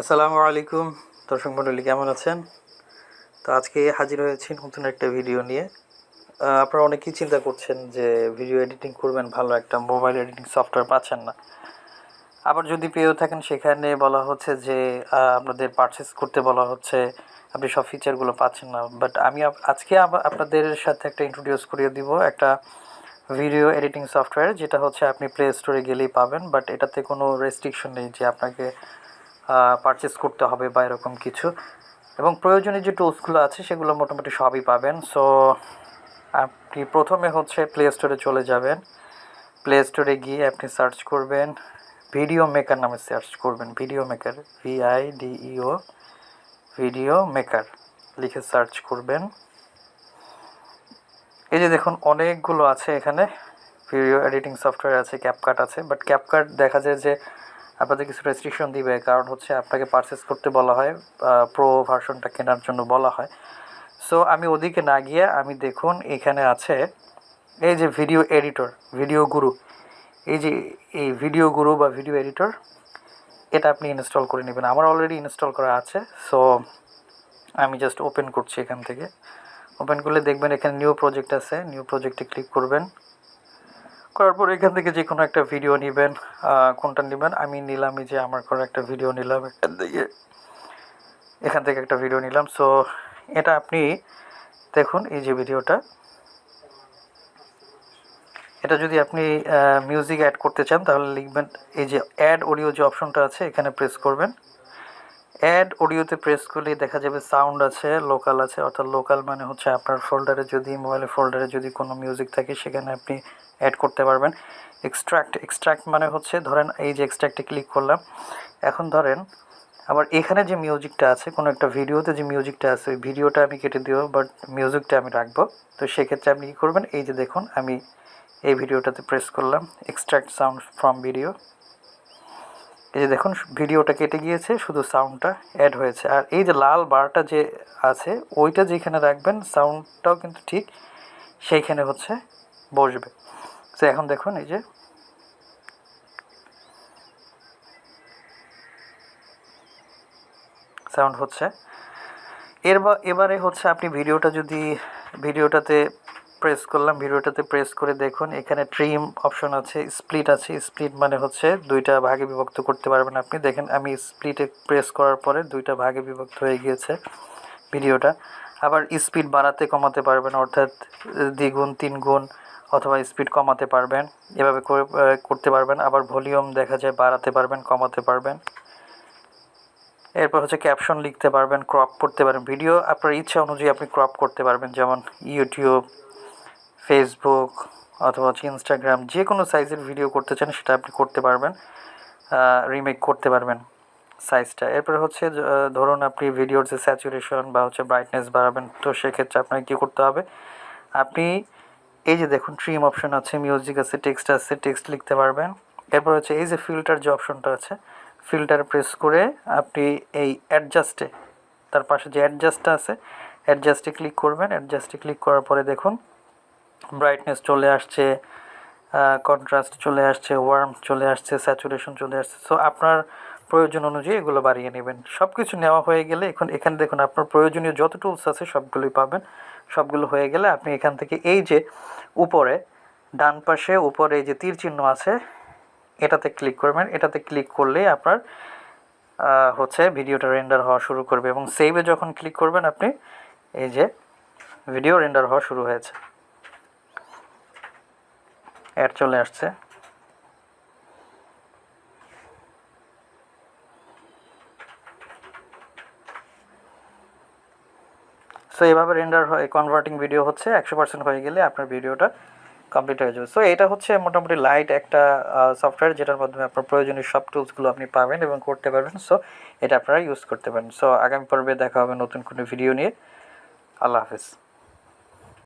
আসসালামু আলাইকুম। দর্শক মণ্ডলী কেমন আছেন? তো আজকে হাজির হয়েছি নতুন একটা ভিডিও নিয়ে। আপনারা অনেকেই চিন্তা করছেন যে ভিডিও এডিটিং করবেন, ভালো একটা মোবাইল এডিটিং সফটওয়্যার পাচ্ছেন না। আবার যদি পেয়েও থাকেন, সেখানে বলা হচ্ছে যে আপনাদের পারচেস করতে বলা হচ্ছে, আপনি সব ফিচারগুলো পাচ্ছেন না। বাট আমি আজকে আপনাদের সাথে একটা ইন্ট্রোডিউস করিয়ে দিব একটা ভিডিও এডিটিং সফটওয়্যার, যেটা হচ্ছে আপনি প্লে স্টোরে গেলেই পাবেন। বাট এটাতে কোনো রেস্ট্রিকশন নেই যে আপনাকে পারচেস করতে হবে বা এরকম কিছু। এবং প্রয়োজনীয় যে টুলসগুলো আছে, সেগুলো মোটামুটি সবই পাবেন। সো আপনি প্রথমে হচ্ছে প্লে স্টোরে চলে যাবেন। প্লে স্টোরে গিয়ে আপনি সার্চ করবেন ভিডিও মেকার নামে সার্চ করবেন। Video maker V I D E O video maker লিখে সার্চ করবেন। এই যে দেখুন, অনেকগুলো আছে এখানে। ভিডিও এডিটিং সফটওয়্যার আছে ক্যাপকাট আছে। বাট ক্যাপকাট দেখা যায় যে আপনাদের কিছু রেস্ট্রিকশন দিবে, কারণ হচ্ছে আপনাকে পারচেস করতে বলা হয় প্রো ভার্সনটা কেনার জন্য বলা হয়। সো আমি ওদিকে না গিয়ে আমি দেখুন এখানে আছে, এই যে ভিডিও এডিটর ভিডিও গুরু এই যে এই ভিডিও গুরু বা ভিডিও এডিটর এটা আপনি ইনস্টল করে নেবেন। আমার অলরেডি ইনস্টল করা আছে সো আমি জাস্ট ওপেন করছি এখান থেকে। ওপেন করলে দেখবেন এখানে নিউ প্রজেক্ট আছে নিউ প্রজেক্টে ক্লিক করবেন। করার পর এখান থেকে যে কোনো একটা ভিডিও নেবেন কোনটা নেবেন? আমি নিলাম যে আমার করে একটা ভিডিও নিলাম, এখান থেকে এখান থেকে একটা ভিডিও নিলাম। সো এটা আপনি দেখুন এই যে ভিডিওটা এটা যদি আপনি মিউজিক অ্যাড করতে চান, তাহলে লিখবেন এই যে অ্যাড অডিও যে অপশনটা আছে, এখানে প্রেস করবেন। অ্যাড অডিওতে প্রেস করলে দেখা যাবে সাউন্ড আছে লোকাল আছে, অর্থাৎ লোকাল মানে হচ্ছে আপনার ফোল্ডারে যদি মোবাইলের ফোল্ডারে যদি কোনো মিউজিক থাকে, সেখানে আপনি অ্যাড করতে পারবেন। এক্সট্রাক্ট এক্সট্রাক্ট মানে হচ্ছে ধরেন এই যে এক্সট্রাক্টে ক্লিক করলাম। এখন ধরেন আবার এখানে যে মিউজিকটা আছে, কোনো একটা ভিডিওতে যে মিউজিকটা আছে, ওই ভিডিওটা আমি কেটে দিব বাট মিউজিকটা আমি রাখব। তো সেক্ষেত্রে আপনি কী করবেন? এই যে দেখুন, আমি এই ভিডিওটাতে প্রেস করলাম এক্সট্রাক্ট সাউন্ড ফ্রম ভিডিও এই যে দেখুন, ভিডিওটা কেটে গিয়েছে, শুধু সাউন্ডটা অ্যাড হয়েছে। আর এই যে লাল বারটা যে আছে, ওইটা যেখানে রাখবেন সাউন্ডটাও কিন্তু ঠিক সেইখানে হচ্ছে বসবে। তো এখন দেখুন, এই যে সাউন্ড হচ্ছে। এর এবারে হচ্ছে আপনি ভিডিওটা যদি, ভিডিওটাতে প্রেস করলাম, ভিডিওটাতে প্রেস করে দেখুন। এখানে ট্রিম অপশন আছে স্প্লিট আছে। স্প্লিট মানে হচ্ছে দুইটা ভাগে বিভক্ত করতে পারবেন আপনি। দেখেন, আমি স্প্লিটে প্রেস করার পরে দুইটা ভাগে বিভক্ত হয়ে গিয়েছে ভিডিওটা। আবার স্পিড বাড়াতে কমাতে পারবেন, অর্থাৎ দ্বিগুণ তিন গুণ অথবা স্পিড কমাতে পারবেন। এভাবে করতে পারবেন। আবার ভলিউম দেখা যায় বাড়াতে পারবেন, কমাতে পারবেন। এরপর হচ্ছে ক্যাপশন লিখতে পারবেন ক্রপ করতে পারবেন। ভিডিও আপনার ইচ্ছা অনুযায়ী আপনি ক্রপ করতে পারবেন, যেমন ইউটিউব ফেসবুক অথবা হচ্ছে ইনস্টাগ্রাম যে কোনো সাইজের ভিডিও করতে চান, সেটা আপনি করতে পারবেন রিমেক করতে পারবেন সাইজটা এরপরে হচ্ছে ধরুন আপনি ভিডিওর যে স্যাচুরেশন বা হচ্ছে ব্রাইটনেস বাড়াবেন, তো সেক্ষেত্রে আপনাকে কী করতে হবে? আপনি এই যে দেখুন ট্রিম অপশন আছে মিউজিক আছে টেক্সট আছে টেক্সট লিখতে পারবেন। এরপর হচ্ছে, এই যে ফিল্টার যে অপশনটা আছে ফিল্টার প্রেস করে আপনি এই অ্যাডজাস্টে তার পাশে যে অ্যাডজাস্টটা আছে অ্যাডজাস্টে ক্লিক করবেন। অ্যাডজাস্টে ক্লিক করার পরে দেখুন ব্রাইটনেস চলে আসছে কন্ট্রাস্ট চলে আসছে ওয়ার্ম চলে আসছে স্যাচুরেশন চলে আসছে। সো আপনার প্রয়োজন অনুযায়ী এগুলো বাড়িয়ে নেবেন। সব কিছু নেওয়া হয়ে গেলে এখন এখানে দেখুন, আপনার প্রয়োজনীয় যত টুলস আছে সবগুলোই পাবেন। সবগুলো হয়ে গেলে আপনি এখান থেকে এই যে উপরে, ডান পাশে উপরে যে তীর চিহ্ন আছে, এটাতে ক্লিক করবেন। এটাতে ক্লিক করলেই আপনার হচ্ছে ভিডিওটা রেন্ডার হওয়া শুরু করবে এবং সেভে যখন ক্লিক করবেন আপনি, এই যে ভিডিও রেন্ডার হওয়া শুরু হয়েছে। অ্যাড চলে আসছে। সো এভাবে রেন্ডার হয় কনভার্টিং ভিডিও হচ্ছে, একশো পার্সেন্ট হয়ে গেলে আপনার ভিডিওটা কমপ্লিট হয়ে যাবে। সো এটা হচ্ছে মোটামুটি লাইট একটা সফটওয়্যার যেটার মাধ্যমে আপনার প্রয়োজনীয় সব টুলসগুলো আপনি পাবেন এবং করতে পারবেন। সো এটা আপনারা ইউজ করতে পারেন। সো আগামী পর্বে দেখা হবে নতুন কোনো ভিডিও নিয়ে। আল্লাহ হাফেজ।